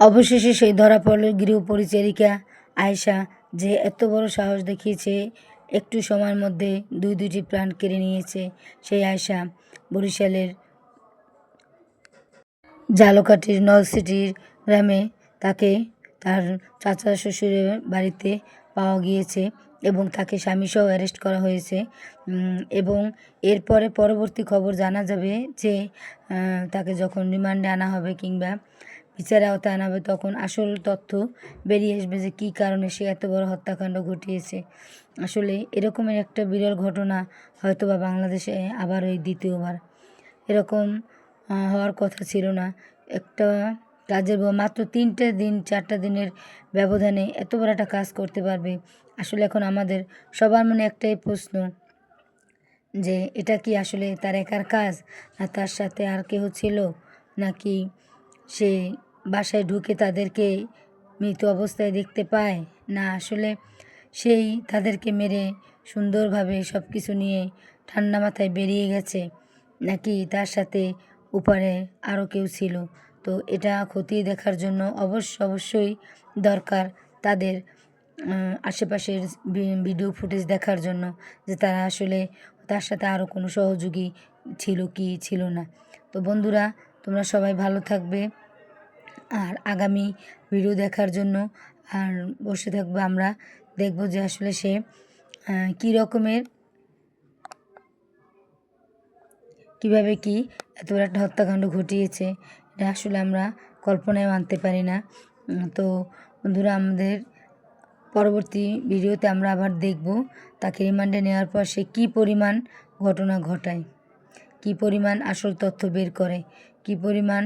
অবশেষে সেই ধরা পড়ল গৃহ পরিচারিকা আয়েশা যে এত বড় সাহস দেখিয়েছে। একটু সময়ের মধ্যে দুই দুটি প্রাণ কেড়ে নিয়েছে সেই আয়েশা বরিশালের জালকাঠির নলসিটির গ্রামে। তাকে তার চাচা শ্বশুরের বাড়িতে পাওয়া গিয়েছে এবং তাকে স্বামীসহ অ্যারেস্ট করা হয়েছে। এবং এরপরে পরবর্তী খবর জানা যাবে যে তাকে যখন রিমান্ডে আনা হবে কিংবা বিচারে আওতায় আনা হবে, তখন আসল তথ্য বেরিয়ে আসবে যে কী কারণে সে এত বড় হত্যাকাণ্ড ঘটিয়েছে। আসলে এরকমের একটা বিরল ঘটনা হয়তো বা বাংলাদেশে আবার ওই দ্বিতীয়বার। এরকম হওয়ার কথা ছিল না। একটা কাজের মাত্র তিনটে দিন, চারটা দিনের ব্যবধানে এত বড় একটা কাজ করতে পারবে। আসলে এখন আমাদের সবার মনে একটাই প্রশ্ন, যে এটা কি আসলে তার একার কাজ, না তার সাথে আর কেউ ছিল, নাকি সে বাসায় ঢুকে তাদেরকে মৃত অবস্থায় দেখতে পায়। না, আসলে সেই তাদেরকে মেরে সুন্দরভাবে সব কিছু নিয়ে ঠান্ডা মাথায় বেরিয়ে গেছে। নাকি তার সাথে উপরে আরও কেউ ছিল? তো এটা খতিয়ে দেখার জন্য অবশ্য, অবশ্যই দরকার তাদের আশেপাশের ভিডিও ফুটেজ দেখার জন্য যে তারা আসলে তার সাথে আরও কোনো সহযোগী ছিল কি ছিল না। তো বন্ধুরা, তোমরা সবাই ভালো থাকবে। আর আগামী ভিডিও দেখার জন্য আর বসে থাকব আমরা। দেখব যে আসলে সে কী রকমের, কীভাবে কি এত বড় একটা হত্যাকাণ্ড ঘটিয়েছে, এটা আসলে আমরা কল্পনায় মানতে পারি না। তো বন্ধুরা, আমাদের পরবর্তী ভিডিওতে আমরা আবার দেখব তাকে রিমান্ডে নেওয়ার পর সে কী পরিমাণ ঘটনা ঘটায়, কী পরিমাণ আসল তথ্য বের করে, কী পরিমাণ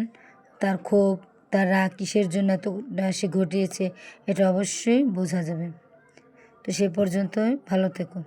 তার ক্ষোভ তার কিসের জন্য এত সে ঘটিয়েছে, এটা অবশ্যই বোঝা যাবে। তো সে পর্যন্ত ভালো থেকো।